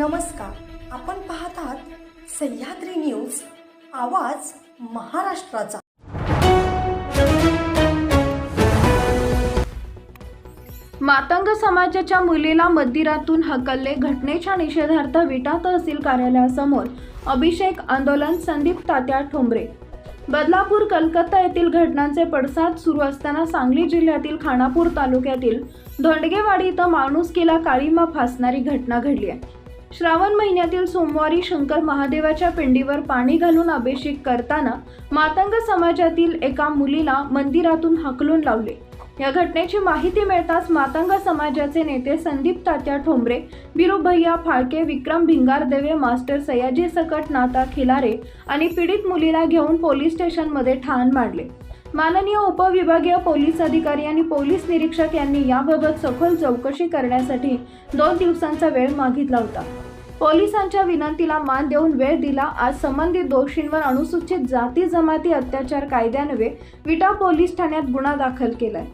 नमस्कार. आपण पाहत आहात सह्याद्री न्यूज आवाज महाराष्ट्राचा. मातंग समाजाच्या मुलीला मंदिरातून हकलले घटनेच्या निषेधार्थ विटा तहसील कार्यालयासमोर अभिषेक आंदोलन संदीप तात्या ठोंबरे. बदलापूर कलकत्ता येथील घटनांचे पडसाद सुरू असताना सांगली जिल्ह्यातील खानापूर तालुक्यातील धोंडगेवाडी इथं माणुसकीला काळीमा फासणारी घटना घडली आहे. श्रावण महिन्यातील सोमवारी शंकर महादेवाच्या पिंडीवर पाणी घालून अभिषेक करताना मातंग समाजातील एका मुलीला मंदिरातून हकलून लावले. या घटनेची माहिती मिळताच मातंग समाजाचे नेते संदीप तात्या ठोंबरे बिरुभैया फाळके विक्रम भिंगारदेवे मास्टर सयाजी सकट नाता खिलारे आणि पीडित मुलीला घेऊन पोलीस स्टेशनमध्ये ठाण मांडले. माननीय उपविभागीय पोलीस अधिकारी आणि पोलीस निरीक्षक यांनी याबाबत सखोल चौकशी करण्यासाठी दोन दिवसांचा वेळ मागितला होता. पोलिसांच्या विनंतीला मान देऊन वेळ दिला. आज संबंधित दोषींवर अनुसूचित जाती जमाती अत्याचार कायद्यान्वये विटा पोलीस ठाण्यात गुन्हा दाखल केलाय.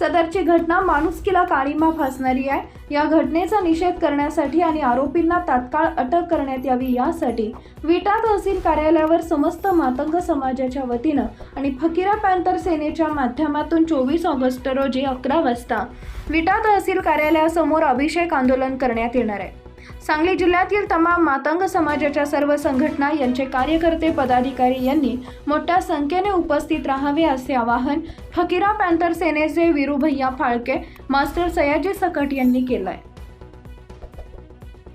सदरची घटना माणुसकीला काळीमा फासणारी आहे. या घटनेचा निषेध करण्यासाठी आणि आरोपींना तात्काळ अटक करण्यात यावी यासाठी विटा तहसील कार्यालयावर समस्त मातंग समाजाच्या वतीनं आणि फकीरा पॅन्थर सेनेच्या माध्यमातून चोवीस ऑगस्ट रोजी अकरा वाजता विटा तहसील कार्यालयासमोर अभिषेक आंदोलन करण्यात येणार आहे. सांगली जिल्ह्यातील तमाम मातंग समाजाच्या सर्व संघटना यांचे कार्यकर्ते पदाधिकारी यांनी मोठ्या संख्येने उपस्थित राहावे असे आवाहन फकीरा पॅन्थर सेनेचे विरुभैया फाळके मास्टर सयाजी सकट यांनी केलंय.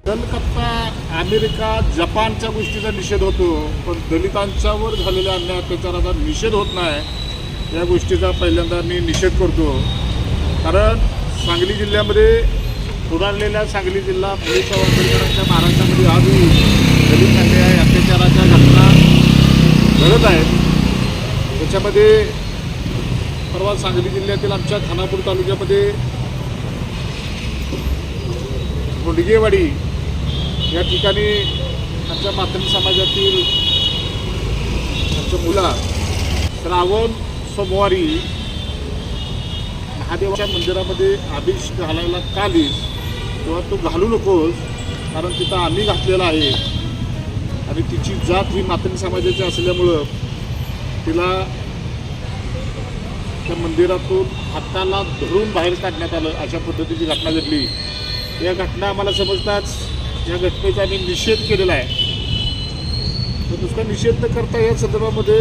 कलकत्ता अमेरिका जपानच्या गोष्टीचा निषेध होतो पण दलितांच्यावर झालेल्या अन्याय अत्याचाराचा निषेध होत नाही या गोष्टीचा पहिल्यांदा मी निषेध करतो. कारण सांगली जिल्ह्यामध्ये सुधारलेल्या सांगली जिल्हा पोलीस आंबेडकरांच्या महाराष्ट्रामध्ये आजही दलित अन्याय अत्याचाराच्या घटना घडत आहेत. त्याच्यामध्ये परवा सांगली जिल्ह्यातील आमच्या खानापूर तालुक्यामध्ये रोडगेवाडी या ठिकाणी आमच्या मातृ समाजातील आमच्या मुला श्रावण सोमवारी महादेवाच्या मंदिरामध्ये आभिष घालायला कालीस तेव्हा तो घालू नकोस कारण तिथं आम्ही घातलेला आहे. आणि तिची जात ही मातंग समाजाची असल्यामुळं तिला त्या मंदिरातून हाताला धरून बाहेर काढण्यात आलं अशा पद्धतीची घटना घडली. या घटना आम्हाला समजताच या घटनेचा आम्ही निषेध केलेला आहे. तर नुसता निषेध न करता या संदर्भामध्ये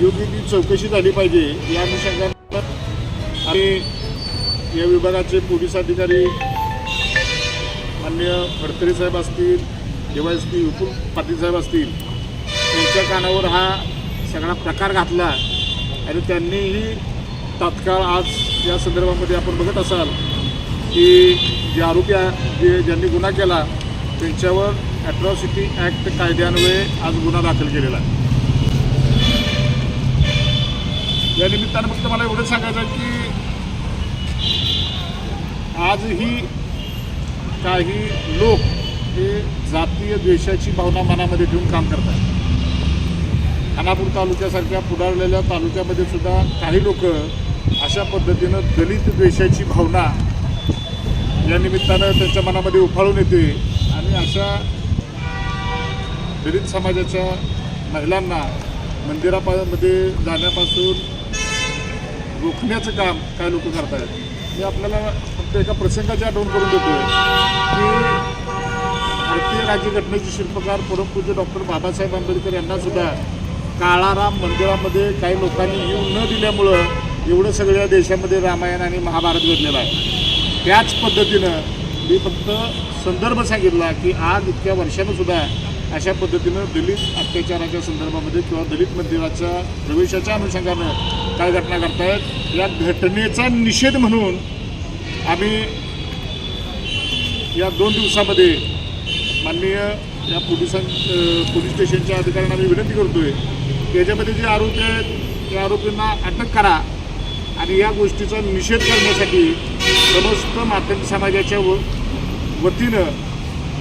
योग्य ती चौकशी झाली पाहिजे. या अनुषंगानं आम्ही या विभागाचे पोलीस अधिकारी अन्य फडतरे साहेब असतील जेव्हा एस पी विपुल पाटील साहेब असतील त्यांच्या कानावर हा सगळा प्रकार घातला आणि त्यांनीही तात्काळ आज या संदर्भामध्ये आपण बघत असाल की जे आरोपी जे ज्यांनी गुन्हा केला त्यांच्यावर ॲट्रॉसिटी ॲक्ट कायद्यान्वये आज गुन्हा दाखल केलेला आहे. या निमित्तानं फक्त मला एवढंच सांगायचं की आजही काही लोक हे जातीय द्वेषाची भावना मनामध्ये ठेवून काम करतात. खानापूर तालुक्यासारख्या पुढारलेल्या तालुक्यामध्ये सुद्धा काही लोक अशा पद्धतीनं दलित द्वेषाची भावना या निमित्तानं त्यांच्या मनामध्ये उफाळून येते आणि अशा दलित समाजाच्या महिलांना मंदिरामध्ये जाण्यापासून रोखण्याचं काम काही लोक करत आहेत हे आपल्याला फक्त एका प्रसंगाची आठवण करून देतो की भारतीय राज्यघटनेचे शिल्पकार परमपूज्य डॉक्टर बाबासाहेब आंबेडकर यांना सुद्धा काळाराम मंदिरामध्ये काही लोकांनी येऊन न दिल्यामुळं एवढं सगळ्या देशामध्ये रामायण आणि महाभारत घडलेलं आहे. त्याच पद्धतीनं मी फक्त संदर्भ सांगितला की आज इतक्या वर्षानं सुद्धा अशा पद्धतीनं दलित अत्याचाराच्या संदर्भामध्ये किंवा दलित मंदिराच्या प्रवेशाच्या अनुषंगानं काय घटना करतायत या घटनेचा निषेध म्हणून आम्ही या दोन दिवसामध्ये माननीय या पोलिसां पोलीस स्टेशनच्या अधिकाऱ्यांना आम्ही विनंती करतो आहे की याच्यामध्ये जे आरोपी आहेत त्या आरोपींना अटक करा आणि या गोष्टीचा निषेध करण्यासाठी समस्त माध्यम समाजाच्या व वतीनं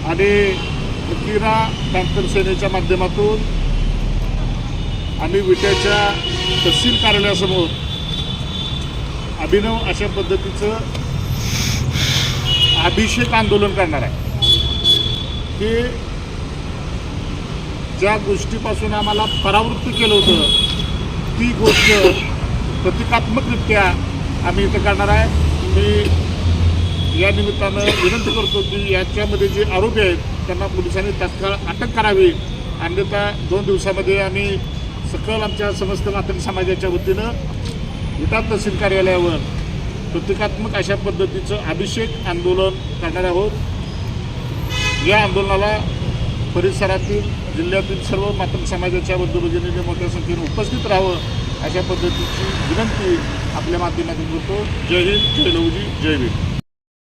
आणि फकीरा पॅन्थर सेनेच्या माध्यमातून आम्ही विट्याच्या तहसील कार्यालयासमोर अभिनव अशा पद्धतीचं अभिषेक आंदोलन करणार आहे. की ज्या गोष्टीपासून आम्हाला परावृत्त केलं होतं ती गोष्ट प्रतिकात्मकरित्या आम्ही इथं करणार आहे. मी या निमित्तानं विनंती करतो की याच्यामध्ये जे आरोपी आहेत त्यांना पोलिसांनी तत्काळ अटक करावी. अन्यथा दोन दिवसामध्ये आम्ही सकल आमच्या समस्त मातृ समाजाच्या वतीनं विटा तहसील कार्यालयावर प्रतिकात्मक अशा पद्धतीचं अभिषेक आंदोलन करणार आहोत. या आंदोलनाला परिसरातील जिल्ह्यातील सर्व मातम समाजाच्या बंधुभगिनीने मोठ्या संख्येने उपस्थित राहावं अशा पद्धतीची विनंती आपल्या माध्यमातून करतो. जय हिंद जय लवजी जय भीम.